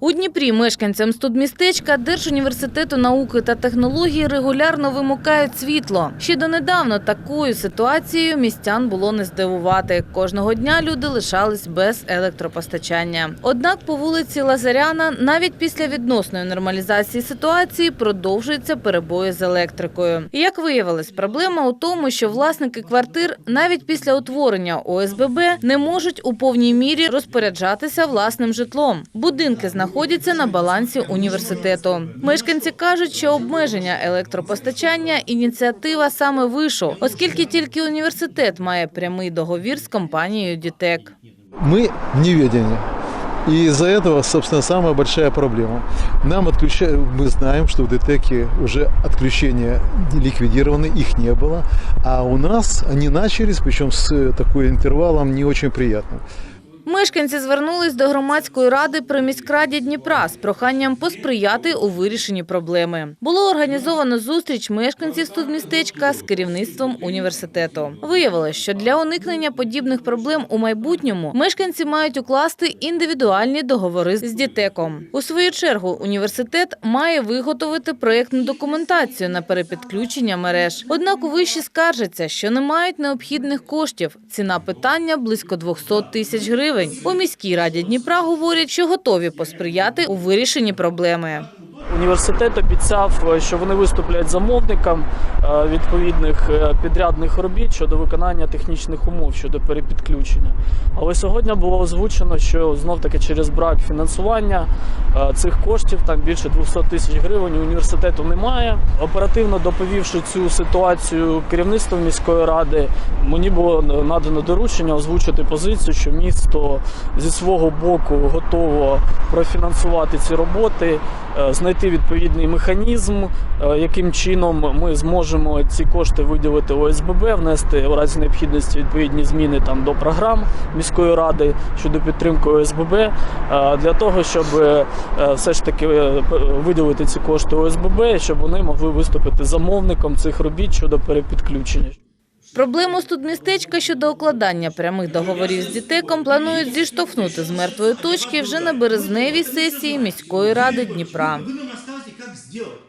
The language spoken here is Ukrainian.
У Дніпрі мешканцям студмістечка Держуніверситету науки та технологій регулярно вимикають світло. Ще донедавна такою ситуацією містян було не здивувати. Кожного дня люди лишались без електропостачання. Однак по вулиці Лазаряна навіть після відносної нормалізації ситуації продовжуються перебої з електрикою. Як виявилось, проблема у тому, що власники квартир навіть після утворення ОСББ не можуть у повній мірі розпоряджатися власним житлом. Будинки знаходяться на балансі університету. Мешканці кажуть, що обмеження електропостачання ініціатива саме вишу, оскільки тільки університет має прямий договір з компанією Дітек. Мы в неведении. И из-за этого, собственно, самая большая проблема. Нам отключают, мы знаем, что в ДТЭКе уже отключения ликвидированы, их не было. А у нас они начались, причем с э, такой интервалом не очень приятным. Мешканці звернулись до громадської ради при міськраді Дніпра з проханням посприяти у вирішенні проблеми. Було організовано зустріч мешканців студмістечка з керівництвом університету. Виявилось, що для уникнення подібних проблем у майбутньому мешканці мають укласти індивідуальні договори з дітеком. У свою чергу університет має виготовити проєктну документацію на перепідключення мереж. Однак у виші скаржаться, що не мають необхідних коштів. Ціна питання близько 200 тисяч гривень. У міській раді Дніпра говорять, що готові посприяти у вирішенні проблеми. Університет обіцяв, що вони виступлять замовником е, відповідних е, підрядних робіт щодо виконання технічних умов щодо перепідключення. Але сьогодні було озвучено, що знов таки через брак фінансування е, цих коштів, там більше 200 тисяч гривень, університету немає. Оперативно доповівши цю ситуацію керівництву міської ради, мені було надано доручення озвучити позицію, що місто зі свого боку готово профінансувати ці роботи, е, відповідний механізм, е, яким чином ми зможемо ці кошти виділити ОСББ, внести у разі необхідності відповідні зміни там до програм міської ради щодо підтримки ОСББ, е, для того, щоб е, все ж таки виділити ці кошти ОСББ, щоб вони могли виступити замовником цих робіт щодо перепідключення. Проблему студмістечка щодо укладання прямих договорів з дітеком планують зіштовхнути з мертвої точки вже на березневій сесії міської ради Дніпра. Сделать.